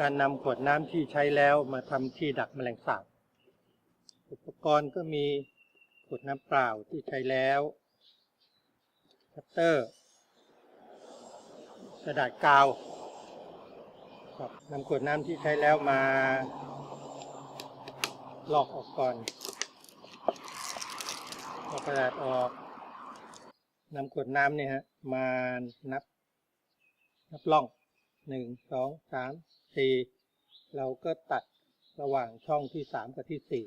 การนำขวดน้ำที่ใช้แล้วมาทำที่ดักแมลงสาบ อุปกรณ์ก็มีขวดน้ำเปล่าที่ใช้แล้วคัตเตอร์ กระดาษกาวครับนำขวดน้ำที่ใช้แล้วมาลอกออกก่อนเอากระดาษออกนำขวดน้ำเนี่ยฮะมานับนับล่องหนึ่งสองสาม สี่เราก็ตัดระหว่างช่องที่สามกับที่สี่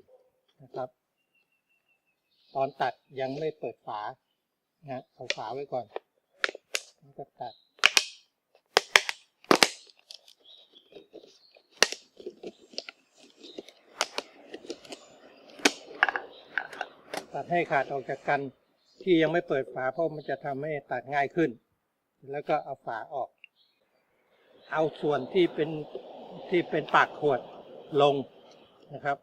นะครับ ตอนตัดยังไม่เปิดฝานะเอาฝาไว้ก่อนแล้วก็ตัด ตัดให้ขาดออกจากกันที่ยังไม่เปิดฝาเพราะมันจะทำให้ตัดง่ายขึ้น แล้วก็เอาฝาออก เอาส่วนที่เป็นที่เป็นปากขวดลงนะครับ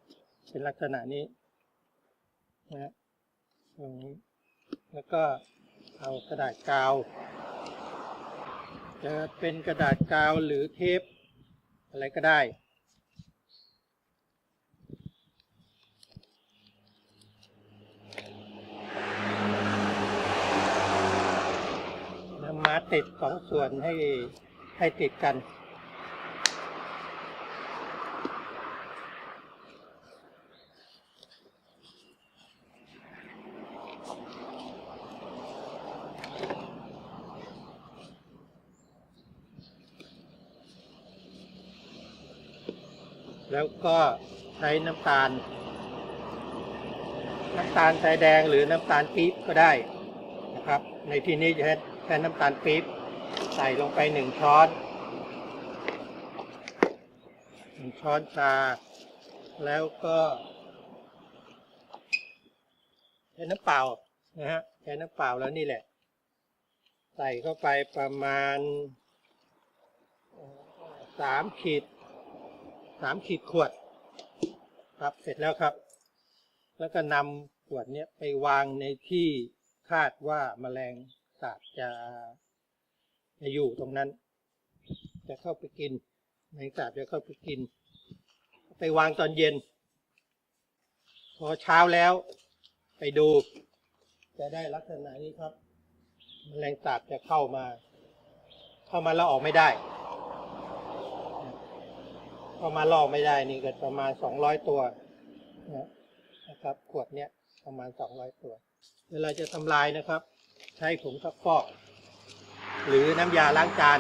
เป็นลักษณะนี้นะตรงนี้แล้วก็เอากระดาษกาว จะเป็นกระดาษกาวหรือเทปอะไรก็ได้นำมาติดสองส่วนให้ ให้ติดกัน แล้วก็ใช้น้ำตาล น้ำตาลทรายแดงหรือน้ำตาลปี๊บก็ได้นะครับ ในที่นี้จะใช้น้ำตาลปี๊บ ใส่ลงไปหนึ่งช้อนหนึ่งช้อนชา แล้วก็ใช้น้ำเปล่านะฮะใช้น้ำเปล่าแล้วนี่แหละ ใส่เข้าไปประมาณสามขีดสามขีดขวด ครับเสร็จแล้วครับ แล้วก็นำขวดเนี้ยไปวางในที่คาดว่าแมลงสาบจะ จะอยู่ตรงนั้น จะเข้าไปกินแมลงสาบจะเข้าไปกิน ไปวางตอนเย็น พอเช้าแล้วไปดู จะได้ลักษณะนี้ครับแมลงสาบจะเข้ามา เข้ามาแล้วออกไม่ได้เข้ามาลอกไม่ได้นี่ก็ประมาณสองร้อยตัวนะนะครับขวดเนี้ยประมาณสองร้อยตัว เวลาจะทำลายนะครับ ใช้ผงซักฟอก หรือน้ำยาล้างจาน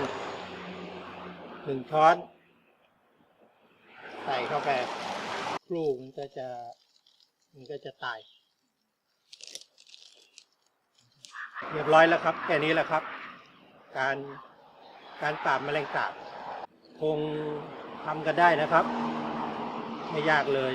หนึ่งช้อน ใส่เข้าไปครูมันก็จะ มันก็จะตาย เรียบร้อยแล้วครับ แค่นี้แหละครับ การการปราบแมลงสาบคงทำกันได้นะครับ ไม่ยากเลย